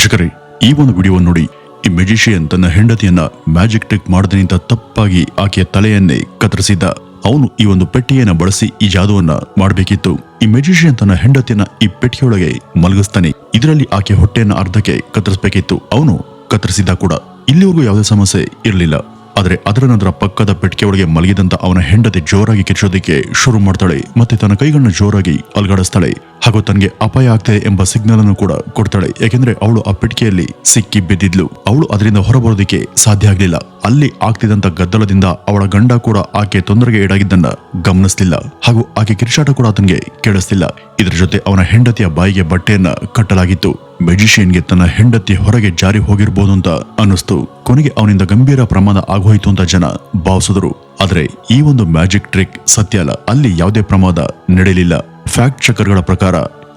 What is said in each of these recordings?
ವೀಕ್ಷಕರೇ, ಈ ಒಂದು ವಿಡಿಯೋ ನೋಡಿ, ಈ ಮೆಜಿಷಿಯನ್ ತನ್ನ ಹೆಂಡತಿಯನ್ನ ಮ್ಯಾಜಿಕ್ ಟ್ರಿಕ್ ಮಾಡದಿನಿಂದ ತಪ್ಪಾಗಿ ಆಕೆಯ ತಲೆಯನ್ನೇ ಕತ್ತರಿಸಿದ್ದ. ಅವನು ಈ ಒಂದು ಪೆಟ್ಟಿಗೆಯನ್ನ ಬಳಸಿ ಈ ಜಾದುವನ್ನ ಮಾಡಬೇಕಿತ್ತು. ಈ ಮೆಜಿಷಿಯನ್ ತನ್ನ ಹೆಂಡತಿಯನ್ನ ಈ ಪೆಟ್ಟಿಗೆಯೊಳಗೆ ಮಲಗಿಸ್ತಾನೆ. ಇದರಲ್ಲಿ ಆಕೆ ಹೊಟ್ಟೆಯನ್ನ ಅರ್ಧಕ್ಕೆ ಕತ್ತರಿಸಬೇಕಿತ್ತು. ಅವನು ಕತ್ತರಿಸಿದ್ದ ಕೂಡ. ಇಲ್ಲಿವರೆಗೂ ಯಾವುದೇ ಸಮಸ್ಯೆ ಇರಲಿಲ್ಲ. ಆದರೆ ಅದರ ನಂತರ ಪಕ್ಕದ ಪೆಟ್ಟಿಗೆ ಒಳಗೆ ಮಲಗಿದಂತ ಅವನ ಹೆಂಡತಿ ಜೋರಾಗಿ ಕಿರ್ಚೋದಕ್ಕೆ ಶುರು ಮಾಡ್ತಾಳೆ. ಮತ್ತೆ ತನ್ನ ಕೈಗಳನ್ನ ಜೋರಾಗಿ ಅಲ್ಗಾಡಿಸ್ತಾಳೆ. ಹಾಗೂ ತನಗೆ ಅಪಾಯ ಆಗ್ತದೆ ಎಂಬ ಸಿಗ್ನಲ್ ಅನ್ನು ಕೂಡ ಕೊಡ್ತಾಳೆ. ಯಾಕೆಂದ್ರೆ ಅವಳು ಆ ಪೆಟ್ಟಿಗೆಯಲ್ಲಿ ಸಿಕ್ಕಿ ಬಿದ್ದಿದ್ಲು. ಅವಳು ಅದರಿಂದ ಹೊರಬರೋದಕ್ಕೆ ಸಾಧ್ಯ ಆಗ್ಲಿಲ್ಲ. ಅಲ್ಲಿ ಆಗ್ತಿದ್ದಂತ ಗದ್ದಲದಿಂದ ಅವಳ ಗಂಡ ಕೂಡ ಆಕೆ ತೊಂದರೆಗೆ ಈಡಾಗಿದ್ದನ್ನ ಗಮನಿಸಲಿಲ್ಲ. ಹಾಗೂ ಆಕೆ ಕಿರುಚಾಟ ಕೂಡ ಆತನಿಗೆ ಕೇಳಿಸ್ತಿಲ್ಲ ಇದರ ಜೊತೆ ಅವನ ಹೆಂಡತಿಯ ಬಾಯಿಗೆ ಬಟ್ಟೆಯನ್ನ ಕಟ್ಟಲಾಗಿತ್ತು. ಮೆಜಿಷಿಯನ್ಗೆ ತನ್ನ ಹೆಂಡತಿ ಹೊರಗೆ ಜಾರಿ ಹೋಗಿರ್ಬೋದು ಅಂತ ಅನ್ನಿಸ್ತು. ಕೊನೆಗೆ ಅವನಿಂದ ಗಂಭೀರ ಪ್ರಮಾದ ಆಗೋಯ್ತು ಅಂತ ಜನ ಭಾವಿಸಿದ್ರು. ಆದರೆ ಈ ಒಂದು ಮ್ಯಾಜಿಕ್ ಟ್ರಿಕ್ ಸತ್ಯ ಅಲ್ಲ. ಅಲ್ಲಿ ಯಾವುದೇ ಪ್ರಮಾದ ನಡೆಯಲಿಲ್ಲ. ಫ್ಯಾಕ್ಟ್ ಚೆಕರ್ಗಳ ಪ್ರಕಾರ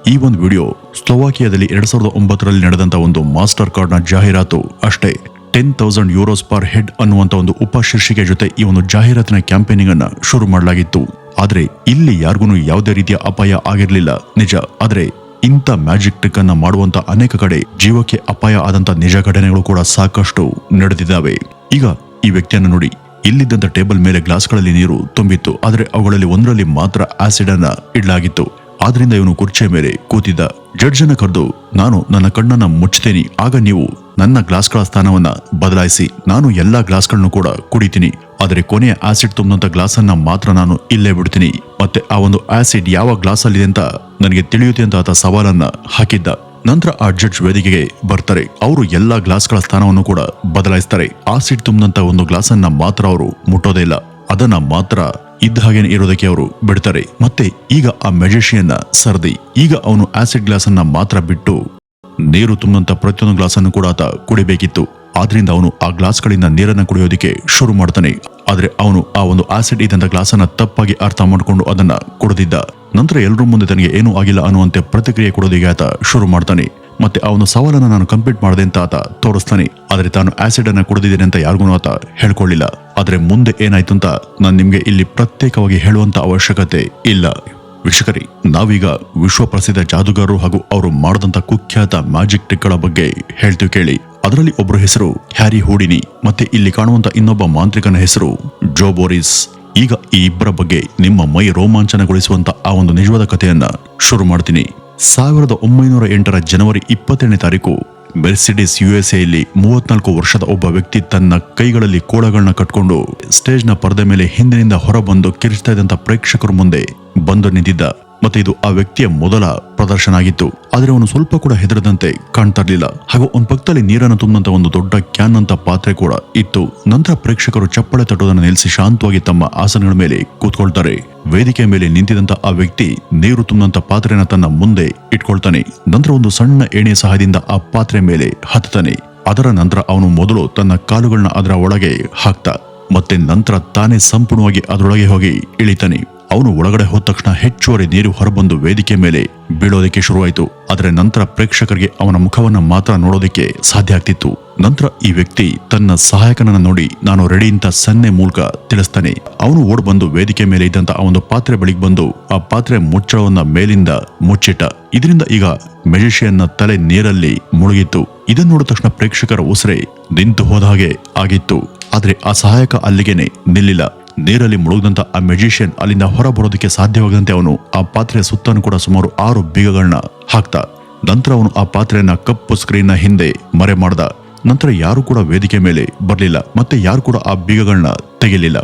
ಈ ಒಂದು ವಿಡಿಯೋ ಸ್ಲೋವಾಕಿಯಾದಲ್ಲಿ ಎರಡ್ ಸಾವಿರದ ಒಂಬತ್ತರಲ್ಲಿ ನಡೆದಂತ ಒಂದು ಮಾಸ್ಟರ್ ಕಾರ್ಡ್ನ ಜಾಹೀರಾತು ಅಷ್ಟೇ. Ten thousand euros per head ಅನ್ನುವಂತ ಒಂದು ಉಪಶೀರ್ಷಿಕೆ ಜೊತೆ ಈ ಒಂದು ಜಾಹೀರಾತಿನ ಕ್ಯಾಂಪೇನಿಂಗ್ ಅನ್ನ ಶುರು ಮಾಡಲಾಗಿತ್ತು. ಆದರೆ ಇಲ್ಲಿ ಯಾರಿಗೂ ಯಾವುದೇ ರೀತಿಯ ಅಪಾಯ ಆಗಿರಲಿಲ್ಲ. ನಿಜ. ಆದ್ರೆ ಇಂಥ ಮ್ಯಾಜಿಕ್ ಟ್ರಿಕ್ ಅನ್ನ ಮಾಡುವಂತ ಅನೇಕ ಕಡೆ ಜೀವಕ್ಕೆ ಅಪಾಯ ಆದಂತ ನಿಜ ಘಟನೆಗಳು ಕೂಡ ಸಾಕಷ್ಟು ನಡೆದಿದ್ದಾವೆ. ಈಗ ಈ ವ್ಯಕ್ತಿಯನ್ನು ನೋಡಿ, ಇಲ್ಲಿದ್ದಂತ ಟೇಬಲ್ ಮೇಲೆ ಗ್ಲಾಸ್ಗಳಲ್ಲಿ ನೀರು ತುಂಬಿತ್ತು. ಆದರೆ ಅವುಗಳಲ್ಲಿ ಒಂದರಲ್ಲಿ ಮಾತ್ರ ಆಸಿಡ್ ಅನ್ನ ಇಡಲಾಗಿತ್ತು. ಆದ್ರಿಂದ ಇವನು ಕುರ್ಚಿಯ ಮೇಲೆ ಕೂತಿದ್ದ. ಜಡ್ಜ್ ಅನ್ನ ಕರೆದು, ನಾನು ನನ್ನ ಕಣ್ಣನ್ನ ಮುಚ್ಚುತ್ತೇನೆ. ಆಗ ನೀವು ನನ್ನ ಗ್ಲಾಸ್ಗಳ ಸ್ಥಾನವನ್ನ ಬದಲಾಯಿಸಿ, ನಾನು ಎಲ್ಲಾ ಗ್ಲಾಸ್ಗಳನ್ನು ಕೂಡ ಕುಡಿತೀನಿ. ಆದರೆ ಕೊನೆಯ ಆಸಿಡ್ ತುಂಬಿದಂತ ಗ್ಲಾಸ್ ಅನ್ನ ಮಾತ್ರ ನಾನು ಇಲ್ಲೇ ಬಿಡ್ತೀನಿ. ಮತ್ತೆ ಆ ಒಂದು ಆಸಿಡ್ ಯಾವ ಗ್ಲಾಸ್ ಅಲ್ಲಿದೆ ಅಂತ ನನಗೆ ತಿಳಿಯುತ್ತೆ ಅಂತ ಆತ ಸವಾಲನ್ನ ಹಾಕಿದ್ದ. ನಂತರ ಆ ಜಡ್ಜ್ ವೇದಿಕೆಗೆ ಬರ್ತಾರೆ. ಅವರು ಎಲ್ಲಾ ಗ್ಲಾಸ್ಗಳ ಸ್ಥಾನವನ್ನು ಕೂಡ ಬದಲಾಯಿಸ್ತಾರೆ. ಆಸಿಡ್ ತುಂಬಿದಂತ ಒಂದು ಗ್ಲಾಸ್ ಅನ್ನ ಮಾತ್ರ ಅವರು ಮುಟ್ಟೋದೇ ಇಲ್ಲ. ಅದನ್ನ ಮಾತ್ರ ಇದ್ದ ಹಾಗೇನೆ ಇರೋದಕ್ಕೆ ಅವರು ಬಿಡ್ತಾರೆ. ಮತ್ತೆ ಈಗ ಆ ಮೆಜಿಷಿಯನ್ನ ಸರದಿ. ಈಗ ಅವನು ಆಸಿಡ್ ಗ್ಲಾಸ್ ಅನ್ನ ಮಾತ್ರ ಬಿಟ್ಟು ನೀರು ತುಂಬಿದಂತ ಪ್ರತಿಯೊಂದು ಗ್ಲಾಸ್ ಅನ್ನು ಕೂಡ ಆತ ಕುಡಿಬೇಕಿತ್ತು. ಆದ್ರಿಂದ ಅವನು ಆ ಗ್ಲಾಸ್ಗಳಿಂದ ನೀರನ್ನ ಕುಡಿಯೋದಕ್ಕೆ ಶುರು ಮಾಡ್ತಾನೆ. ಆದ್ರೆ ಅವನು ಆ ಒಂದು ಆಸಿಡ್ ಇದ್ದಂತ ಗ್ಲಾಸ್ ಅನ್ನ ತಪ್ಪಾಗಿ ಅರ್ಥ ಮಾಡಿಕೊಂಡು ಅದನ್ನ ಕುಡಿದಿದ್ದ. ನಂತರ ಎಲ್ಲರೂ ಮುಂದೆ ತನಗೆ ಏನೂ ಆಗಿಲ್ಲ ಅನ್ನುವಂತೆ ಪ್ರತಿಕ್ರಿಯೆ ಕೊಡೋದಿಗೆ ಆತ ಶುರು ಮಾಡ್ತಾನೆ. ಮತ್ತೆ ಅವನ ಸವಾಲನ್ನು ನಾನು ಕಂಪ್ಲೀಟ್ ಮಾಡಿದೆ ಅಂತ ಆತ ತೋರಿಸ್ತಾನೆ. ಆದರೆ ತಾನು ಆಸಿಡ್ ಅನ್ನು ಕುಡಿದಿದ್ದೇನೆ ಅಂತ ಯಾರಿಗೂ ಆತ ಹೇಳ್ಕೊಳ್ಳಿಲ್ಲ ಆದರೆ ಮುಂದೆ ಏನಾಯ್ತು ಅಂತ ನಾನು ನಿಮಗೆ ಇಲ್ಲಿ ಪ್ರತ್ಯೇಕವಾಗಿ ಹೇಳುವಂತ ಅವಶ್ಯಕತೆ ಇಲ್ಲ. ವೀಕ್ಷಕರಿ, ನಾವೀಗ ವಿಶ್ವ ಪ್ರಸಿದ್ಧ ಜಾದುಗಾರರು ಹಾಗೂ ಅವರು ಮಾಡದಂತ ಕುಖ್ಯಾತ ಮ್ಯಾಜಿಕ್ ಟ್ರಿಕ್ಗಳ ಬಗ್ಗೆ ಹೇಳ್ತೀವಿ ಕೇಳಿ. ಅದರಲ್ಲಿ ಒಬ್ಬರ ಹೆಸರು ಹ್ಯಾರಿ ಹೂಡಿನಿ. ಮತ್ತೆ ಇಲ್ಲಿ ಕಾಣುವಂತ ಇನ್ನೊಬ್ಬ ಮಾಂತ್ರಿಕನ ಹೆಸರು ಜೋ ಬೋರಿಸ್. ಈಗ ಈ ಇಬ್ಬರ ಬಗ್ಗೆ ನಿಮ್ಮ ಮೈ ರೋಮಾಂಚನಗೊಳಿಸುವಂತ ಆ ಒಂದು ನಿಜವಾದ ಕಥೆಯನ್ನ ಶುರು ಮಾಡ್ತೀನಿ. ಸಾವಿರದ ಒಂಬೈನೂರ ಎಂಟರ ಜನವರಿ ಇಪ್ಪತ್ತೆರಡನೇ ತಾರೀಕು, ಮೆರ್ಸಿಡಿಸ್ ಎಲ್ಲಿ ಮೂವತ್ನಾಲ್ಕು ವರ್ಷದ ಒಬ್ಬ ವ್ಯಕ್ತಿ ತನ್ನ ಕೈಗಳಲ್ಲಿ ಕೋಳಗಳನ್ನ ಕಟ್ಕೊಂಡು ಸ್ಟೇಜ್ನ ಪರದೆ ಮೇಲೆ ಹಿಂದಿನಿಂದ ಹೊರಬಂದು ಕಿರಿಸ್ತಾ ಇದ್ದಂತ ಪ್ರೇಕ್ಷಕರ ಮುಂದೆ ಬಂದು ನಿಂತಿದ್ದ ಮತ್ತೆ ಇದು ಆ ವ್ಯಕ್ತಿಯ ಮೊದಲ ಪ್ರದರ್ಶನ ಆಗಿತ್ತು ಆದರೆ ಅವನು ಸ್ವಲ್ಪ ಕೂಡ ಹೆದರದಂತೆ ಕಾಣ್ತಾ ಇರಲಿಲ್ಲ. ಹಾಗೂ ಅವನ ಪಕ್ಕದಲ್ಲಿ ನೀರನ್ನು ತುಂಬಂತ ಒಂದು ದೊಡ್ಡ ಕ್ಯಾನ್ ಅಂತ ಪಾತ್ರೆ ಕೂಡ ಇತ್ತು. ನಂತರ ಪ್ರೇಕ್ಷಕರು ಚಪ್ಪಳೆ ತಟ್ಟೋದನ್ನು ನಿಲ್ಲಿಸಿ ಶಾಂತವಾಗಿ ತಮ್ಮ ಆಸನಗಳ ಮೇಲೆ ಕೂತ್ಕೊಳ್ತಾರೆ. ವೇದಿಕೆಯ ಮೇಲೆ ನಿಂತಿದಂತ ಆ ವ್ಯಕ್ತಿ ನೀರು ತುಂಬಂತ ಪಾತ್ರೆನ ತನ್ನ ಮುಂದೆ ಇಟ್ಕೊಳ್ತಾನೆ. ನಂತರ ಒಂದು ಸಣ್ಣ ಏಣಿಯ ಸಹಾಯದಿಂದ ಆ ಪಾತ್ರೆ ಮೇಲೆ ಹತ್ತಾನೆ ಅದರ ನಂತರ ಅವನು ಮೊದಲು ತನ್ನ ಕಾಲುಗಳನ್ನ ಅದರ ಒಳಗೆ ಹಾಕ್ತಾ, ಮತ್ತೆ ನಂತರ ತಾನೇ ಸಂಪೂರ್ಣವಾಗಿ ಅದರೊಳಗೆ ಹೋಗಿ ಇಳಿತಾನೆ. ಅವನು ಒಳಗಡೆ ಹೋದ ತಕ್ಷಣ ಹೆಚ್ಚುವರಿ ನೀರು ಹೊರಬಂದು ವೇದಿಕೆ ಮೇಲೆ ಬೀಳೋದಕ್ಕೆ ಶುರುವಾಯಿತು. ಆದರೆ ನಂತರ ಪ್ರೇಕ್ಷಕರಿಗೆ ಅವನ ಮುಖವನ್ನು ಮಾತ್ರ ನೋಡೋದಕ್ಕೆ ಸಾಧ್ಯ ಆಗ್ತಿತ್ತು. ನಂತರ ಈ ವ್ಯಕ್ತಿ ತನ್ನ ಸಹಾಯಕನನ್ನ ನೋಡಿ, ನಾನು ರೆಡಿ ಅಂತ ಸನ್ನೆ ಮೂಲಕ ತಿಳಿಸ್ತಾನೆ. ಅವನು ಓಡ್ ಬಂದು ವೇದಿಕೆ ಮೇಲೆ ಇದ್ದಂತ ಆ ಒಂದು ಪಾತ್ರೆ ಬಳಿಗೆ ಬಂದು ಆ ಪಾತ್ರೆ ಮುಚ್ಚಳವನ್ನ ಮೇಲಿಂದ ಮುಚ್ಚಿಟ್ಟ. ಇದರಿಂದ ಈಗ ಮೆಜಿಷಿಯನ್ನ ತಲೆ ನೀರಲ್ಲಿ ಮುಳುಗಿತ್ತು. ಇದನ್ನು ನೋಡಿದ ತಕ್ಷಣ ಪ್ರೇಕ್ಷಕರ ಉಸಿರೆ ನಿಂತು ಹೋದ ಹಾಗೆ ಆಗಿತ್ತು. ಆದರೆ ಆ ಸಹಾಯಕ ಅಲ್ಲಿಗೆನೆ ನಿಲ್ಲಿಲ್ಲ. ನೀರಲ್ಲಿ ಮುಳುಗದಂತ ಆ ಮೆಜಿಷಿಯನ್ ಅಲ್ಲಿಂದ ಹೊರ ಬರೋದಕ್ಕೆ ಸಾಧ್ಯವಾಗದಂತೆ ಅವನು ಆ ಪಾತ್ರೆಯ ಸುತ್ತಲೂ ಕೂಡ ಸುಮಾರು ಆರು ಬೀಗಗಳನ್ನ ಹಾಕ್ತ, ನಂತರ ಅವನು ಆ ಪಾತ್ರೆಯನ್ನ ಕಪ್ಪು ಸ್ಕ್ರೀನ್ನ ಹಿಂದೆ ಮರೆ ಮಾಡ್ದ. ನಂತರ ಯಾರು ಕೂಡ ವೇದಿಕೆ ಮೇಲೆ ಬರಲಿಲ್ಲ, ಮತ್ತೆ ಯಾರು ಕೂಡ ಆ ಬೀಗಗಳನ್ನ ತೆಗೆಯಲಿಲ್ಲ.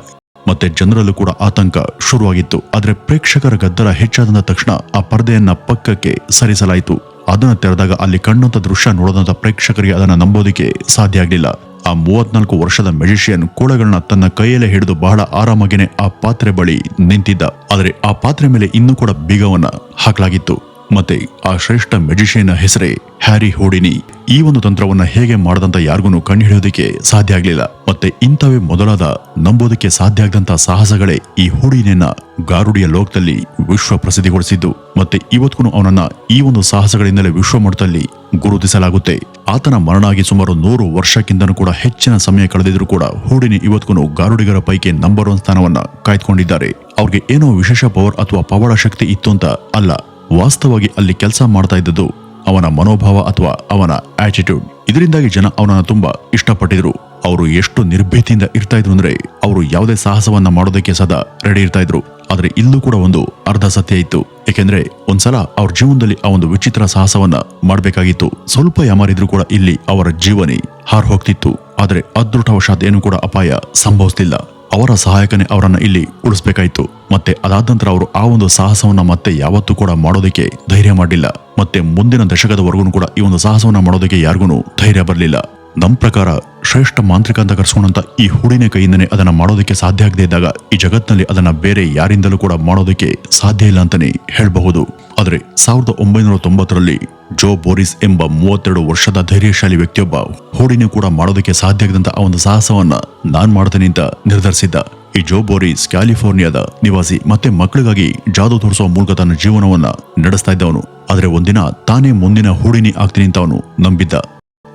ಮತ್ತೆ ಜನರಲ್ಲೂ ಕೂಡ ಆತಂಕ ಶುರುವಾಗಿತ್ತು. ಆದರೆ ಪ್ರೇಕ್ಷಕರ ಗದ್ದಲ ಹೆಚ್ಚಾದಂತ ತಕ್ಷಣ ಆ ಪರದೆಯನ್ನ ಪಕ್ಕಕ್ಕೆ ಸರಿಸಲಾಯಿತು. ಅದನ್ನ ತೆರೆದಾಗ ಅಲ್ಲಿ ಕಣ್ಣಂತ ದೃಶ್ಯ ನೋಡದಂತ ಪ್ರೇಕ್ಷಕರಿಗೆ ಅದನ್ನ ನಂಬೋದಕ್ಕೆ ಸಾಧ್ಯ ಆಗ್ಲಿಲ್ಲ. ಆ ಮೂವತ್ನಾಲ್ಕು ವರ್ಷದ ಮೆಜಿಷಿಯನ್ ಕೂಳಗಳನ್ನ ತನ್ನ ಕೈಯಲ್ಲೇ ಹಿಡಿದು ಬಹಳ ಆರಾಮಾಗಿನೇ ಆ ಪಾತ್ರೆ ಬಳಿ ನಿಂತಿದ್ದ. ಆದರೆ ಆ ಪಾತ್ರೆ ಮೇಲೆ ಇನ್ನೂ ಕೂಡ ಬೀಗವನ್ನ ಹಾಕಲಾಗಿತ್ತು. ಮತ್ತೆ ಆ ಶ್ರೇಷ್ಠ ಮೆಜಿಷಿಯನ್ ಹೆಸರೇ ಹ್ಯಾರಿ ಹೋಡಿನಿ. ಈ ಒಂದು ತಂತ್ರವನ್ನ ಹೇಗೆ ಮಾಡದಂತ ಯಾರಿಗೂ ಕಂಡುಹಿಡಿಯೋದಕ್ಕೆ ಸಾಧ್ಯ ಆಗ್ಲಿಲ್ಲ. ಮತ್ತೆ ಇಂಥವೇ ಮೊದಲಾದ ನಂಬೋದಕ್ಕೆ ಸಾಧ್ಯ ಆಗದಂತ ಸಾಹಸಗಳೇ ಈ ಹೋಡಿನಿಯನ್ನ ಗಾರುಡಿಯ ಲೋಕದಲ್ಲಿ ವಿಶ್ವ ಪ್ರಸಿದ್ಧಿಗೊಳಿಸಿದ್ದು. ಮತ್ತೆ ಇವತ್ತಿಗೂ ಅವನನ್ನ ಈ ಒಂದು ಸಾಹಸಗಳಿಂದಲೇ ವಿಶ್ವ ಮಟ್ಟದಲ್ಲಿ ಗುರುತಿಸಲಾಗುತ್ತೆ. ಆತನ ಮರಣಾಗಿ ಸುಮಾರು ನೂರು ವರ್ಷಕ್ಕಿಂತನೂ ಕೂಡ ಹೆಚ್ಚಿನ ಸಮಯ ಕಳೆದಿದ್ರು ಕೂಡ ಹೂಡಿನಿ ಇವತ್ತಿಗೂ ಗಾರುಡಿಗರ ಪೈಕಿ ನಂಬರ್ ಒನ್ ಸ್ಥಾನವನ್ನ ಕಾಯ್ದುಕೊಂಡಿದ್ದಾರೆ. ಅವ್ರಿಗೆ ಏನೋ ವಿಶೇಷ ಪವರ್ ಅಥವಾ ಪವಾಡ ಶಕ್ತಿ ಇತ್ತು ಅಂತ ಅಲ್ಲ. ವಾಸ್ತವವಾಗಿ ಅಲ್ಲಿ ಕೆಲಸ ಮಾಡ್ತಾ ಇದ್ದದ್ದು ಅವನ ಮನೋಭಾವ ಅಥವಾ ಅವನ ಆಟಿಟ್ಯೂಡ್ ಇದರಿಂದಾಗಿ ಜನ ಅವನನ್ನು ತುಂಬಾ ಇಷ್ಟಪಟ್ಟಿದ್ರು. ಅವರು ಎಷ್ಟು ನಿರ್ಭೀತಿಯಿಂದ ಇರ್ತಾ ಇದ್ರು ಅಂದ್ರೆ ಅವರು ಯಾವುದೇ ಸಾಹಸವನ್ನ ಮಾಡೋದಕ್ಕೆ ಸದಾ ರೆಡಿ ಇರ್ತಾ ಇದ್ರು. ಆದ್ರೆ ಇಲ್ಲೂ ಕೂಡ ಒಂದು ಅರ್ಧ ಸತ್ಯ ಇತ್ತು. ಏಕೆಂದ್ರೆ ಒಂದ್ಸಲ ಅವ್ರ ಜೀವನದಲ್ಲಿ ಆ ಒಂದು ವಿಚಿತ್ರ ಸಾಹಸವನ್ನ ಮಾಡಬೇಕಾಗಿತ್ತು. ಸ್ವಲ್ಪ ಯಾಮಾರಿದ್ರು ಕೂಡ ಇಲ್ಲಿ ಅವರ ಜೀವನಿ ಹಾರ್ ಹೋಗ್ತಿತ್ತು. ಆದ್ರೆ ಅದೃಷ್ಟವಶಾತ್ ಏನು ಕೂಡ ಅಪಾಯ ಸಂಭವಿಸ್ತಿಲ್ಲ. ಅವರ ಸಹಾಯಕನೇ ಅವರನ್ನು ಇಲ್ಲಿ ಉಳಿಸ್ಬೇಕಾಯ್ತು. ಮತ್ತೆ ಅದಾದ ನಂತರ ಅವರು ಆ ಒಂದು ಸಾಹಸವನ್ನ ಮತ್ತೆ ಯಾವತ್ತೂ ಕೂಡ ಮಾಡೋದಕ್ಕೆ ಧೈರ್ಯ ಮಾಡಲಿಲ್ಲ. ಮತ್ತೆ ಮುಂದಿನ ದಶಕದವರೆಗೂ ಕೂಡ ಈ ಒಂದು ಸಾಹಸವನ್ನ ಮಾಡೋದಕ್ಕೆ ಯಾರಿಗೂ ಧೈರ್ಯ ಬರಲಿಲ್ಲ. ನಮ್ಮ ಪ್ರಕಾರ ಶ್ರೇಷ್ಠ ಮಾಂತ್ರಿಕ ಅಂತ ಕರ್ಸ್ಕೊಂಡಂತ ಈ ಹುಡಿನ ಕೈಯಿಂದನೇ ಅದನ್ನ ಮಾಡೋದಕ್ಕೆ ಸಾಧ್ಯ ಆಗದೆ ಇದ್ದಾಗ ಈ ಜಗತ್ತಿನಲ್ಲಿ ಅದನ್ನ ಬೇರೆ ಯಾರಿಂದಲೂ ಕೂಡ ಮಾಡೋದಕ್ಕೆ ಸಾಧ್ಯ ಇಲ್ಲ ಅಂತಾನೆ ಹೇಳಬಹುದು. ಆದರೆ ಸಾವಿರದ ಒಂಬೈನೂರ ತೊಂಬತ್ತರಲ್ಲಿ ಜೋ ಬೋರಿಸ್ ಎಂಬ ಮೂವತ್ತೆರಡು ವರ್ಷದ ಧೈರ್ಯಶಾಲಿ ವ್ಯಕ್ತಿಯೊಬ್ಬ ಹೂಡಿನ ಕೂಡ ಮಾಡೋದಕ್ಕೆ ಸಾಧ್ಯ ಆಗದಂತ ಆ ಒಂದು ಸಾಹಸವನ್ನ ನಾನ್ ಮಾಡ್ತೇನೆ ಅಂತ ನಿರ್ಧರಿಸಿದ್ದ ಈ ಜೋ ಬೋರಿಸ್ ಕ್ಯಾಲಿಫೋರ್ನಿಯಾದ ನಿವಾಸಿ ಮತ್ತೆ ಮಕ್ಕಳಿಗಾಗಿ ಜಾದು ತೋರಿಸುವ ಮೂಲಕ ತನ್ನ ಜೀವನವನ್ನ ನಡೆಸ್ತಾ ಇದ್ದವನು. ಆದರೆ ಒಂದಿನ ತಾನೇ ಮುಂದಿನ ಹೂಡಿನಿ ಆಗ್ತೀನಿ ಅಂತ ಅವನು ನಂಬಿದ್ದ.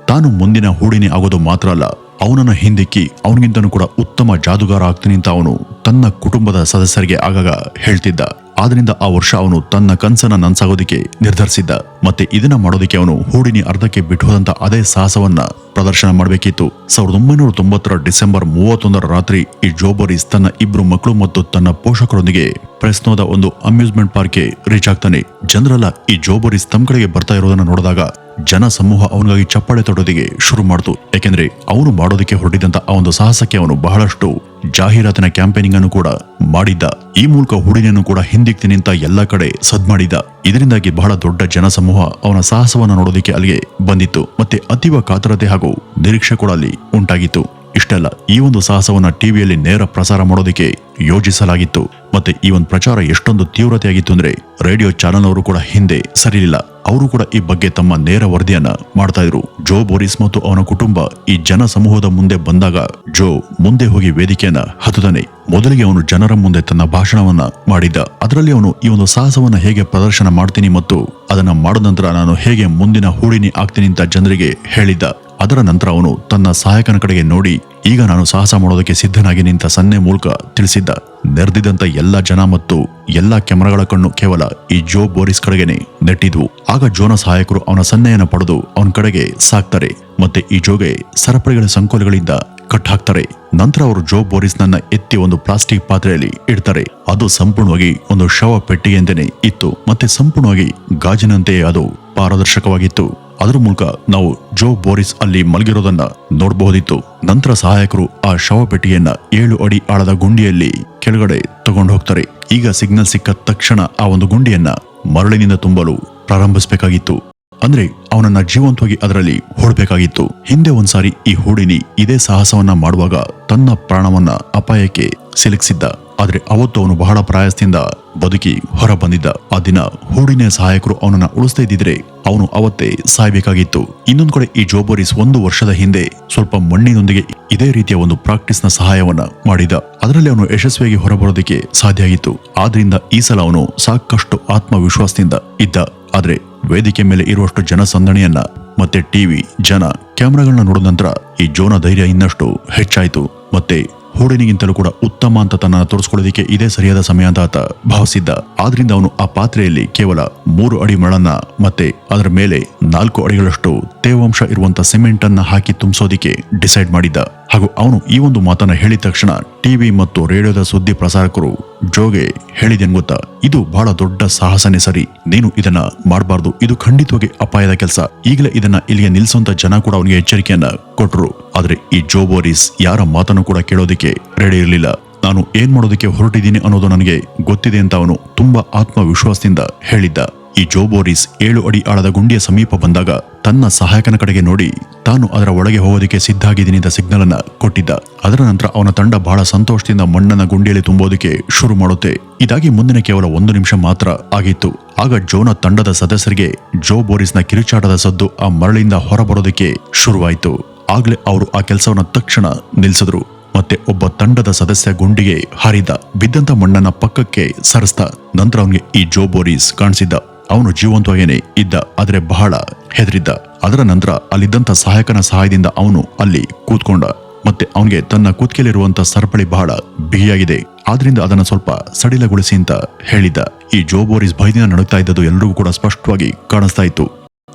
ತಾನು ಮುಂದಿನ ಹೂಡಿನಿ ಆಗೋದು ಮಾತ್ರ ಅಲ್ಲ, ಅವನನ್ನು ಹಿಂದಿಕ್ಕಿ ಅವನಿಗಿಂತನೂ ಕೂಡ ಉತ್ತಮ ಜಾದುಗಾರ ಆಗ್ತೀನಿ ಅಂತ ಅವನು ತನ್ನ ಕುಟುಂಬದ ಸದಸ್ಯರಿಗೆ ಆಗಾಗ ಹೇಳ್ತಿದ್ದ. ಆದ್ರಿಂದ ಆ ವರ್ಷ ಅವನು ತನ್ನ ಕನ್ಸನ್ನ ನನ್ಸಾಗೋದಿಕ್ಕೆ ನಿರ್ಧರಿಸಿದ್ದ. ಮತ್ತೆ ಇದನ್ನ ಮಾಡೋದಕ್ಕೆ ಅವನು ಹೂಡಿನಿ ಅರ್ಧಕ್ಕೆ ಬಿಟ್ಟು ಹೋದಂತ ಅದೇ ಸಾಹಸವನ್ನ ಪ್ರದರ್ಶನ ಮಾಡಬೇಕಿತ್ತು. ಸಾವಿರದ ಒಂಬೈನೂರ ತೊಂಬತ್ತರ ಡಿಸೆಂಬರ್ ಮೂವತ್ತೊಂದರ ರಾತ್ರಿ ಈ ಜೋಬರಿಸ್ ತನ್ನ ಇಬ್ರು ಮಕ್ಕಳು ಮತ್ತು ತನ್ನ ಪೋಷಕರೊಂದಿಗೆ ಪ್ರೆಸ್ನೋದ ಒಂದು ಅಮ್ಯೂಸ್ಮೆಂಟ್ ಪಾರ್ಕ್ಗೆ ರೀಚ್ ಆಗ್ತಾನೆ. ಜನರೆಲ್ಲ ಈ ಜೋಬರಿಸ್ ತಮ್ಮ ಕಡೆಗೆ ಬರ್ತಾ ಇರೋದನ್ನ ನೋಡಿದಾಗ ಜನ ಸಮೂಹ ಅವನಿಗಾಗಿ ಚಪ್ಪಾಳೆ ತೊಡೋದಿಗೆ ಶುರು ಮಾಡಿತು. ಯಾಕೆಂದ್ರೆ ಅವನು ಮಾಡೋದಕ್ಕೆ ಹೊರಟಿದ್ದಂತ ಆ ಒಂದು ಸಾಹಸಕ್ಕೆ ಅವನು ಬಹಳಷ್ಟು ಜಾಹೀರಾತಿನ ಕ್ಯಾಂಪೇನಿಂಗ್ ಅನ್ನು ಕೂಡ ಮಾಡಿದ್ದ. ಈ ಮೂಲಕ ಹುಡುಗಿಯನ್ನು ಕೂಡ ಹಿಂದಿಕ್ತಿ ನಿಂತ ಎಲ್ಲ ಕಡೆ ಸದ್ ಮಾಡಿದ್ದ. ಇದರಿಂದಾಗಿ ಬಹಳ ದೊಡ್ಡ ಜನಸಮೂಹ ಅವನ ಸಾಹಸವನ್ನು ನೋಡೋದಕ್ಕೆ ಅಲ್ಲಿಗೆ ಬಂದಿತ್ತು. ಮತ್ತೆ ಅತೀವ ಕಾತರತೆ ಹಾಗೂ ನಿರೀಕ್ಷೆ ಕೂಡ ಅಲ್ಲಿ ಉಂಟಾಗಿತ್ತು. ಇಷ್ಟೆಲ್ಲ ಈ ಒಂದು ಸಾಹಸವನ್ನ ಟಿವಿಯಲ್ಲಿ ನೇರ ಪ್ರಸಾರ ಮಾಡೋದಕ್ಕೆ ಯೋಜಿಸಲಾಗಿತ್ತು. ಮತ್ತೆ ಈ ಒಂದು ಪ್ರಚಾರ ಎಷ್ಟೊಂದು ತೀವ್ರತೆಯಾಗಿತ್ತು ಅಂದ್ರೆ ರೇಡಿಯೋ ಚಾನೆಲ್ ಅವರು ಕೂಡ ಹಿಂದೆ ಸರಿಲಿಲ್ಲ. ಅವರು ಕೂಡ ಈ ಬಗ್ಗೆ ತಮ್ಮ ನೇರ ವರದಿಯನ್ನ ಮಾಡ್ತಾ ಇದ್ರು. ಜೋ ಬೋರಿಸ್ ಮತ್ತು ಅವನ ಕುಟುಂಬ ಈ ಜನ ಸಮೂಹದ ಮುಂದೆ ಬಂದಾಗ ಜೋ ಮುಂದೆ ಹೋಗಿ ವೇದಿಕೆಯನ್ನ ಹತ್ತುತ್ತಾನೆ. ಮೊದಲಿಗೆ ಅವನು ಜನರ ಮುಂದೆ ತನ್ನ ಭಾಷಣವನ್ನ ಮಾಡಿದ್ದ. ಅದರಲ್ಲಿ ಅವನು ಈ ಒಂದು ಸಾಹಸವನ್ನ ಹೇಗೆ ಪ್ರದರ್ಶನ ಮಾಡ್ತೀನಿ ಮತ್ತು ಅದನ್ನ ಮಾಡಿದ ನಂತರ ನಾನು ಹೇಗೆ ಮುಂದಿನ ಹೂಡಿನಿ ಆಗ್ತೀನಿ ಅಂತ ಜನರಿಗೆ ಹೇಳಿದ್ದ. ಅದರ ನಂತರ ಅವನು ತನ್ನ ಸಹಾಯಕನ ಕಡೆಗೆ ನೋಡಿ, ಈಗ ನಾನು ಸಾಹಸ ಮಾಡೋದಕ್ಕೆ ಸಿದ್ಧನಾಗಿ ನಿಂತ ಸನ್ನೆ ಮೂಲಕ ತಿಳಿಸಿದ್ದ, ನೆರೆದಿದ್ದಂತ ಎಲ್ಲ ಜನ ಮತ್ತು ಎಲ್ಲಾ ಕ್ಯಾಮರಾಗಳ ಕಣ್ಣು ಕೇವಲ ಈ ಜೋ ಬೋರಿಸ್ ಕಡೆಗೆನೆ ನೆಟ್ಟಿದ್ವು. ಆಗ ಜೋನ ಸಹಾಯಕರು ಅವನ ಸನ್ನೆಯನ್ನು ಪಡೆದು ಅವನ ಕಡೆಗೆ ಸಾಕ್ತಾರೆ ಮತ್ತೆ ಈ ಜೋಗೆ ಸರಪಳಿಗಳ ಸಂಕೋಲೆಗಳಿಂದ ಕಟ್ ಹಾಕ್ತಾರೆ. ನಂತರ ಅವರು ಜೋ ಬೋರಿಸ್ ನನ್ನ ಎತ್ತಿ ಒಂದು ಪ್ಲಾಸ್ಟಿಕ್ ಪಾತ್ರೆಯಲ್ಲಿ ಇಡ್ತಾರೆ. ಅದು ಸಂಪೂರ್ಣವಾಗಿ ಒಂದು ಶವ ಪೆಟ್ಟಿಗೆಯಂತೆಯೇ ಇತ್ತು. ಮತ್ತೆ ಸಂಪೂರ್ಣವಾಗಿ ಗಾಜಿನಂತೆಯೇ ಅದು ಪಾರದರ್ಶಕವಾಗಿತ್ತು. ಅದರ ಮೂಲಕ ನಾವು ಜೋ ಬೋರಿಸ್ ಅಲ್ಲಿ ಮಲಗಿರೋದನ್ನ ನೋಡಬಹುದಿತ್ತು. ನಂತರ ಸಹಾಯಕರು ಆ ಶವ ಪೆಟ್ಟಿಗೆಯನ್ನ ಏಳು ಅಡಿ ಆಳದ ಗುಂಡಿಯಲ್ಲಿ ಕೆಳಗಡೆ ತಗೊಂಡು ಹೋಗ್ತಾರೆ. ಈಗ ಸಿಗ್ನಲ್ ಸಿಕ್ಕ ತಕ್ಷಣ ಆ ಒಂದು ಗುಂಡಿಯನ್ನ ಮರಳಿನಿಂದ ತುಂಬಲು ಪ್ರಾರಂಭಿಸಬೇಕಾಗಿತ್ತು. ಅಂದ್ರೆ ಅವನನ್ನ ಜೀವಂತವಾಗಿ ಅದರಲ್ಲಿ ಹೊಡಬೇಕಾಗಿತ್ತು. ಹಿಂದೆ ಒಂದ್ಸಾರಿ ಈ ಹೂಡಿನಿ ಇದೇ ಸಾಹಸವನ್ನ ಮಾಡುವಾಗ ತನ್ನ ಪ್ರಾಣವನ್ನ ಅಪಾಯಕ್ಕೆ ಸಿಲುಕಿಸಿದ್ದ. ಆದ್ರೆ ಅವತ್ತು ಅವನು ಬಹಳ ಪ್ರಯಾಸದಿಂದ ಬದುಕಿ ಹೊರ ಬಂದಿದ್ದ ಆ ದಿನ ಹೂಡಿನ ಸಹಾಯಕರು ಅವನನ್ನ ಉಳಿಸ್ತಾ ಇದ್ದಿದ್ರೆ ಅವನು ಅವತ್ತೇ ಸಾಯಬೇಕಾಗಿತ್ತು. ಇನ್ನೊಂದು ಕಡೆ ಈ ಜೋಬೋರಿಸ್ ಒಂದು ವರ್ಷದ ಹಿಂದೆ ಸ್ವಲ್ಪ ಮಣ್ಣಿನೊಂದಿಗೆ ಇದೇ ರೀತಿಯ ಒಂದು ಪ್ರಾಕ್ಟೀಸ್ನ ಸಹಾಯವನ್ನ ಮಾಡಿದ. ಅದರಲ್ಲಿ ಅವನು ಯಶಸ್ವಿಯಾಗಿ ಹೊರಬರೋದಕ್ಕೆ ಸಾಧ್ಯ ಆಗಿತ್ತು. ಆದ್ರಿಂದ ಈ ಸಲ ಅವನು ಸಾಕಷ್ಟು ಆತ್ಮವಿಶ್ವಾಸದಿಂದ ಇದ್ದ. ಆದ್ರೆ ವೇದಿಕೆ ಮೇಲೆ ಇರುವಷ್ಟು ಜನಸಂದಣಿಯನ್ನ ಮತ್ತೆ ಟಿವಿ, ಜನ ಕ್ಯಾಮ್ರಾಗಳನ್ನ ನೋಡಿದ ನಂತರ ಈ ಜೋನ ಧೈರ್ಯ ಇನ್ನಷ್ಟು ಹೆಚ್ಚಾಯಿತು. ಮತ್ತೆ ಹೂಡಿನಿಗಿಂತಲೂ ಕೂಡ ಉತ್ತಮ ಅಂತ ತನ್ನನ್ನು ತೋರಿಸ್ಕೊಳ್ಳೋದಕ್ಕೆ ಇದೇ ಸರಿಯಾದ ಸಮಯ ಅಂತ ಆತ ಭಾವಿಸಿದ್ದ. ಆದ್ರಿಂದ ಅವನು ಆ ಪಾತ್ರೆಯಲ್ಲಿ ಕೇವಲ ಮೂರು ಅಡಿ ಮಳನ್ನ ಮತ್ತೆ ಅದರ ಮೇಲೆ ನಾಲ್ಕು ಅಡಿಗಳಷ್ಟು ತೇವಾಂಶ ಇರುವಂತ ಸಿಮೆಂಟ್ ಅನ್ನ ಹಾಕಿ ತುಂಬಿಸೋದಿಕ್ಕೆ ಡಿಸೈಡ್ ಮಾಡಿದ್ದ. ಹಾಗೂ ಅವನು ಈ ಒಂದು ಮಾತನ್ನು ಹೇಳಿದ ತಕ್ಷಣ ಟಿವಿ ಮತ್ತು ರೇಡಿಯೋದ ಸುದ್ದಿ ಪ್ರಸಾರಕರು, ಜೋಗೆ ಹೇಳಿದೆನು ಗೊತ್ತಾ, ಇದು ಬಹಳ ದೊಡ್ಡ ಸಾಹಸನೇ ಸರಿ. ನೀನು ಇದನ್ನ ಮಾಡಬಾರ್ದು. ಇದು ಖಂಡಿತವಾಗಿ ಅಪಾಯದ ಕೆಲಸ. ಈಗಲೇ ಇದನ್ನ ಇಲ್ಲಿಗೆ ನಿಲ್ಸುವಂತ ಜನ ಕೂಡ ಅವನಿಗೆ ಎಚ್ಚರಿಕೆಯನ್ನ ಕೊಟ್ಟರು ಆದ್ರೆ ಈ ಜೋ ಬೋರಿಸ್ ಯಾರ ಮಾತನ್ನು ಕೂಡ ಕೇಳೋದಿಕ್ಕೆ ರೆಡಿ ಇರಲಿಲ್ಲ. ನಾನು ಏನ್ ಮಾಡೋದಕ್ಕೆ ಹೊರಟಿದ್ದೀನಿ ಅನ್ನೋದು ನನಗೆ ಗೊತ್ತಿದೆ ಅಂತ ಅವನು ತುಂಬಾ ಆತ್ಮವಿಶ್ವಾಸದಿಂದ ಹೇಳಿದ್ದ. ಈ ಜೋ ಬೋರಿಸ್ ಏಳು ಅಡಿ ಆಳದ ಗುಂಡಿಯ ಸಮೀಪ ಬಂದಾಗ ತನ್ನ ಸಹಾಯಕನ ಕಡೆಗೆ ನೋಡಿ ತಾನು ಅದರ ಒಳಗೆ ಹೋಗೋದಕ್ಕೆ ಸಿದ್ಧಾಗಿದ್ದೀನಿ ಅಂತ ಸಿಗ್ನಲ್ ಅನ್ನ ಕೊಟ್ಟಿದ್ದ. ಅದರ ನಂತರ ಅವನ ತಂಡ ಬಹಳ ಸಂತೋಷದಿಂದ ಮಣ್ಣನ ಗುಂಡಿಯಲ್ಲಿ ತುಂಬೋದಕ್ಕೆ ಶುರು ಮಾಡುತ್ತೆ. ಇದಾಗಿ ಮುಂದಿನ ಕೇವಲ ಒಂದು ನಿಮಿಷ ಮಾತ್ರ ಆಗಿತ್ತು. ಆಗ ಜೋನ ತಂಡದ ಸದಸ್ಯರಿಗೆ ಜೋ ಬೋರಿಸ್ನ ಕಿರುಚಾಟದ ಸದ್ದು ಆ ಮರಳಿಂದ ಹೊರಬರೋದಕ್ಕೆ ಶುರುವಾಯಿತು. ಆಗ್ಲೇ ಅವರು ಆ ಕೆಲಸವನ್ನ ತಕ್ಷಣ ನಿಲ್ಲಿಸಿದ್ರು ಮತ್ತೆ ಒಬ್ಬ ತಂಡದ ಸದಸ್ಯ ಗುಂಡಿಗೆ ಹಾರಿದ. ಬಿದ್ದಂತ ಮಣ್ಣನ್ನ ಪಕ್ಕಕ್ಕೆ ಸರಿಸ್ತ ನಂತರ ಅವನಿಗೆ ಈ ಜೋ ಬೋರಿಸ್ ಕಾಣಿಸಿದ್ದ. ಅವನು ಜೀವಂತವಾಗೇನೆ ಇದ್ದ, ಆದರೆ ಬಹಳ ಹೆದರಿದ್ದ. ಅದರ ನಂತರ ಅಲ್ಲಿದ್ದಂಥ ಸಹಾಯಕನ ಸಹಾಯದಿಂದ ಅವನು ಅಲ್ಲಿ ಕೂತ್ಕೊಂಡ. ಮತ್ತೆ ಅವನಿಗೆ ತನ್ನ ಕುತ್ತಿಗೆಲಿರುವಂತ ಸರಪಳಿ ಬಹಳ ಬಿಗಿಯಾಗಿದೆ. ಆದ್ರಿಂದ ಅದನ್ನ ಸ್ವಲ್ಪ ಸಡಿಲಗೊಳಿಸಿ ಅಂತ ಹೇಳಿದ್ದ. ಈ ಜೋಬೋರಿಸ್ ಭಯದಿಂದ ನಡುತ್ತಾ ಇದ್ದದ್ದು ಎಲ್ರಿಗೂ ಕೂಡ ಸ್ಪಷ್ಟವಾಗಿ ಕಾಣಿಸ್ತಾ ಇತ್ತು.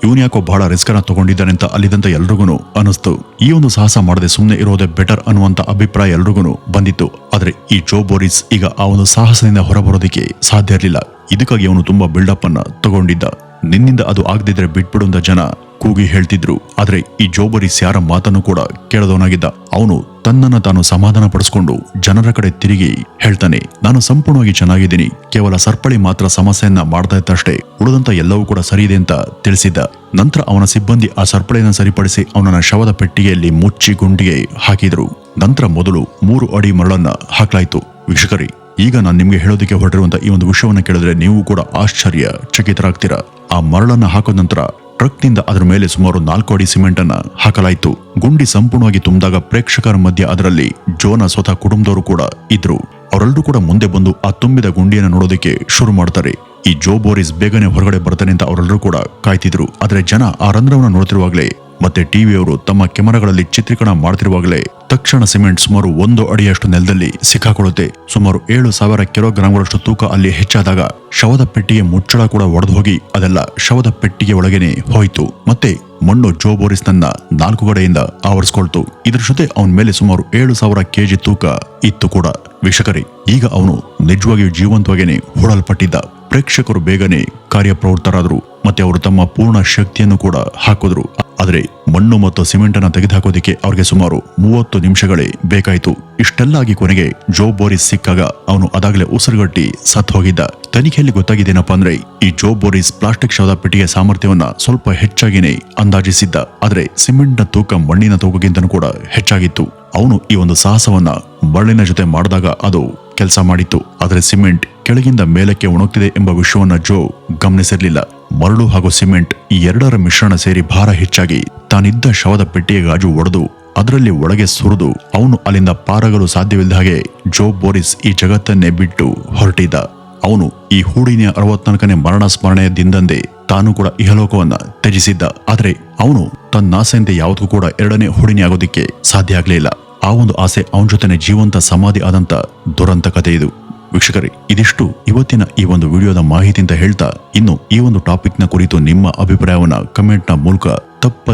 ಇವನು ಯಾಕೋ ಬಹಳ ರಿಸ್ಕ್ ಅನ್ನ ತಗೊಂಡಿದ್ದಾನೆ ಅಂತ ಅಲ್ಲಿದ್ದಂತ ಎಲ್ರಿಗೂ ಅನಿಸ್ತು ಈ ಒಂದು ಸಾಹಸ ಮಾಡದೆ ಸುಮ್ಮನೆ ಇರೋದೇ ಬೆಟರ್ ಅನ್ನುವಂತ ಅಭಿಪ್ರಾಯ ಎಲ್ರಿಗೂ ಬಂದಿತ್ತು. ಆದ್ರೆ ಈ ಜೋ ಬೋರಿಸ್ ಈಗ ಆ ಒಂದು ಸಾಹಸದಿಂದ ಹೊರಬರೋದಕ್ಕೆ ಸಾಧ್ಯ ಇರಲಿಲ್ಲ. ಇದಕ್ಕಾಗಿ ಅವನು ತುಂಬಾ ಬಿಲ್ಡಪ್ ಅನ್ನ ತಗೊಂಡಿದ್ದ. ನಿನ್ನಿಂದ ಅದು ಆಗದಿದ್ರೆ ಬಿಟ್ಬಿಡು ಅಂತ ಜನ ಕೂಗಿ ಹೇಳ್ತಿದ್ರು. ಆದ್ರೆ ಈ ಜೋಬರಿ ಯಾರ ಮಾತನ್ನು ಕೂಡ ಕೇಳದವನಾಗಿದ್ದ. ಅವನು ತನ್ನನ್ನ ತಾನು ಸಮಾಧಾನ ಪಡಿಸ್ಕೊಂಡು ಜನರ ಕಡೆ ತಿರುಗಿ ಹೇಳ್ತಾನೆ, ನಾನು ಸಂಪೂರ್ಣವಾಗಿ ಚೆನ್ನಾಗಿದ್ದೀನಿ. ಕೇವಲ ಸರ್ಪಳಿ ಮಾತ್ರ ಸಮಸ್ಯೆಯನ್ನ ಮಾಡ್ತಾ ಇತ್ತಷ್ಟೇ ಉಳಿದಂತ ಎಲ್ಲವೂ ಕೂಡ ಸರಿ ಇದೆ ಅಂತ ತಿಳಿಸಿದ್ದ. ನಂತರ ಅವನ ಸಿಬ್ಬಂದಿ ಆ ಸರ್ಪಳಿಯನ್ನು ಸರಿಪಡಿಸಿ ಅವನನ್ನ ಶವದ ಪೆಟ್ಟಿಗೆಯಲ್ಲಿ ಮುಚ್ಚಿ ಗುಂಡಿಗೆ ಹಾಕಿದ್ರು. ನಂತರ ಮೊದಲು ಮೂರು ಅಡಿ ಮರಳನ್ನ ಹಾಕಲಾಯಿತು. ವೀಕ್ಷಕರಿ ಈಗ ನಾನು ನಿಮಗೆ ಹೇಳೋದಕ್ಕೆ ಹೊರಟಿರುವಂಥ ಈ ಒಂದು ವಿಷಯವನ್ನು ಕೇಳಿದ್ರೆ ನೀವು ಕೂಡ ಆಶ್ಚರ್ಯ ಚಕಿತರಾಗ್ತೀರಾ. ಆ ಮರಳನ್ನು ಹಾಕಿದ ನಂತರ ಟ್ರಕ್ನಿಂದ ಅದರ ಮೇಲೆ ಸುಮಾರು ನಾಲ್ಕು ಅಡಿ ಸಿಮೆಂಟ್ ಅನ್ನ ಹಾಕಲಾಯಿತು. ಗುಂಡಿ ಸಂಪೂರ್ಣವಾಗಿ ತುಂಬಿದಾಗ ಪ್ರೇಕ್ಷಕರ ಮಧ್ಯೆ ಅದರಲ್ಲಿ ಜೋನ ಸ್ವತಃ ಕುಟುಂಬದವರು ಕೂಡ ಇದ್ರು. ಅವರೆಲ್ಲರೂ ಕೂಡ ಮುಂದೆ ಬಂದು ಆ ತುಂಬಿದ ಗುಂಡಿಯನ್ನು ನೋಡೋದಕ್ಕೆ ಶುರು ಮಾಡ್ತಾರೆ. ಈ ಜೋ ಬೋರಿಸ್ ಬೇಗನೆ ಹೊರಗಡೆ ಬರ್ತಾನೆ ಅಂತ ಅವರೆಲ್ಲರೂ ಕೂಡ ಕಾಯ್ತಿದ್ರು. ಆದರೆ ಜನ ಆ ರಂಧ್ರವನ್ನು ನೋಡ್ತಿರುವಾಗಲೇ ಮತ್ತೆ ಟಿವಿಯವರು ತಮ್ಮ ಕ್ಯಾಮೆರಾಗಳಲ್ಲಿ ಚಿತ್ರೀಕರಣ ಮಾಡ್ತಿರುವಾಗಲೇ ತಕ್ಷಣ ಸಿಮೆಂಟ್ ಸುಮಾರು ಒಂದು ಅಡಿಯಷ್ಟು ನೆಲದಲ್ಲಿ ಸಿಕ್ಕಾಕೊಳ್ಳುತ್ತೆ. ಸುಮಾರು ಏಳು ಸಾವಿರ ಕಿಲೋಗ್ರಾಂಗಳಷ್ಟು ತೂಕ ಅಲ್ಲಿ ಹೆಚ್ಚಾದಾಗ ಶವದ ಪೆಟ್ಟಿಗೆ ಮುಚ್ಚಳ ಕೂಡ ಒಡೆದು ಹೋಗಿ ಅದೆಲ್ಲ ಶವದ ಪೆಟ್ಟಿಗೆ ಒಳಗೇನೆ ಹೋಯಿತು. ಮತ್ತೆ ಮಣ್ಣು ಜೋ ಬೋರಿಸ್ ನನ್ನ ನಾಲ್ಕು ಕಡೆಯಿಂದ ಆವರಿಸ್ಕೊಳ್ತು. ಇದ್ರ ಜೊತೆ ಅವನ ಮೇಲೆ ಸುಮಾರು ಏಳು ಸಾವಿರ ಕೆಜಿ ತೂಕ ಇತ್ತು ಕೂಡ. ವಿಷಕರಿ ಈಗ ಅವನು ನಿಜವಾಗಿಯೂ ಜೀವಂತವಾಗೇನೆ ಹೂಡಲ್ಪಟ್ಟಿದ್ದ ಪ್ರೇಕ್ಷಕರು ಬೇಗನೆ ಕಾರ್ಯಪ್ರವೃತ್ತರಾದರು ಮತ್ತೆ ಅವರು ತಮ್ಮ ಪೂರ್ಣ ಶಕ್ತಿಯನ್ನು ಕೂಡ ಹಾಕಿದ್ರು. ಆದರೆ ಮಣ್ಣು ಮತ್ತು ಸಿಮೆಂಟ್ ಅನ್ನ ತೆಗೆದುಹಾಕೋದಿಕ್ಕೆ ಅವ್ರಿಗೆ ಸುಮಾರು ಮೂವತ್ತು ನಿಮಿಷಗಳೇ ಬೇಕಾಯಿತು. ಇಷ್ಟೆಲ್ಲಾಗಿ ಕೊನೆಗೆ ಜೋ ಬೋರಿಸ್ ಸಿಕ್ಕಾಗ ಅವನು ಅದಾಗಲೇ ಉಸಿರುಗಟ್ಟಿ ಸತ್ತು ಹೋಗಿದ್ದ. ತನಿಖೆಯಲ್ಲಿ ಗೊತ್ತಾಗಿದ್ದೇನಪ್ಪ ಅಂದ್ರೆ ಈ ಜೋ ಬೋರಿಸ್ ಪ್ಲಾಸ್ಟಿಕ್ ಶವದ ಪೆಟ್ಟಿಗೆ ಸಾಮರ್ಥ್ಯವನ್ನ ಸ್ವಲ್ಪ ಹೆಚ್ಚಾಗಿನೇ ಅಂದಾಜಿಸಿದ್ದ. ಆದರೆ ಸಿಮೆಂಟ್ನ ತೂಕ ಮಣ್ಣಿನ ತೂಕಕ್ಕಿಂತನೂ ಕೂಡ ಹೆಚ್ಚಾಗಿತ್ತು. ಅವನು ಈ ಒಂದು ಸಾಹಸವನ್ನ ಮರಳಿನ ಜೊತೆ ಮಾಡಿದಾಗ ಅದು ಕೆಲಸ ಮಾಡಿತ್ತು. ಆದರೆ ಸಿಮೆಂಟ್ ಕೆಳಗಿಂದ ಮೇಲಕ್ಕೆ ಒಣಗ್ತಿದೆ ಎಂಬ ವಿಷಯವನ್ನು ಜೋ ಗಮನಿಸಿರಲಿಲ್ಲ. ಮರಳು ಹಾಗೂ ಸಿಮೆಂಟ್ ಈ ಎರಡರ ಮಿಶ್ರಣ ಸೇರಿ ಭಾರ ಹೆಚ್ಚಾಗಿ ತಾನಿದ್ದ ಶವದ ಪೆಟ್ಟಿಗೆ ಗಾಜು ಒಡೆದು ಅದರಲ್ಲಿ ಒಳಗೆ ಸುರಿದು ಅವನು ಅಲ್ಲಿಂದ ಪಾರಾಗಲು ಸಾಧ್ಯವಿಲ್ಲದ ಹಾಗೆ ಜೋ ಬೋರಿಸ್ ಈ ಜಗತ್ತನ್ನೇ ಬಿಟ್ಟು ಹೊರಟಿದ್ದ. ಅವನು ಈ ಹೂಡಿನ ಅರವತ್ನಾಲ್ಕನೇ ಮರಣ ಸ್ಮರಣೆಯ ದಿಂದಂದೇ ತಾನು ಕೂಡ ಇಹಲೋಕವನ್ನ ತ್ಯಜಿಸಿದ್ದ. ಆದರೆ ಅವನು ತನ್ನ ಆಸೆಯಿಂದ ಯಾವತ್ತೂ ಕೂಡ ಎರಡನೇ ಹೂಡಿನಿ ಆಗೋದಿಕ್ಕೆ ಸಾಧ್ಯ ಆಗಲಿಲ್ಲ ಆ ಒಂದು ಆಸೆ ಅವನ ಜೊತೆನೆ ಜೀವಂತ ಸಮಾಧಿ ಆದಂತ ದುರಂತ ಕಥೆ ಇದು. ವೀಕ್ಷಕರೇ, ಇದಿಷ್ಟು ಇವತ್ತಿನ ಈ ಒಂದು ವಿಡಿಯೋದ ಮಾಹಿತಿ ಅಂತ ಹೇಳ್ತಾ ಇನ್ನು ಈ ಒಂದು ಟಾಪಿಕ್ನ ಕುರಿತು ನಿಮ್ಮ ಅಭಿಪ್ರಾಯವನ್ನ ಕಮೆಂಟ್ನ ಮೂಲಕ ತಪ್ಪದೆ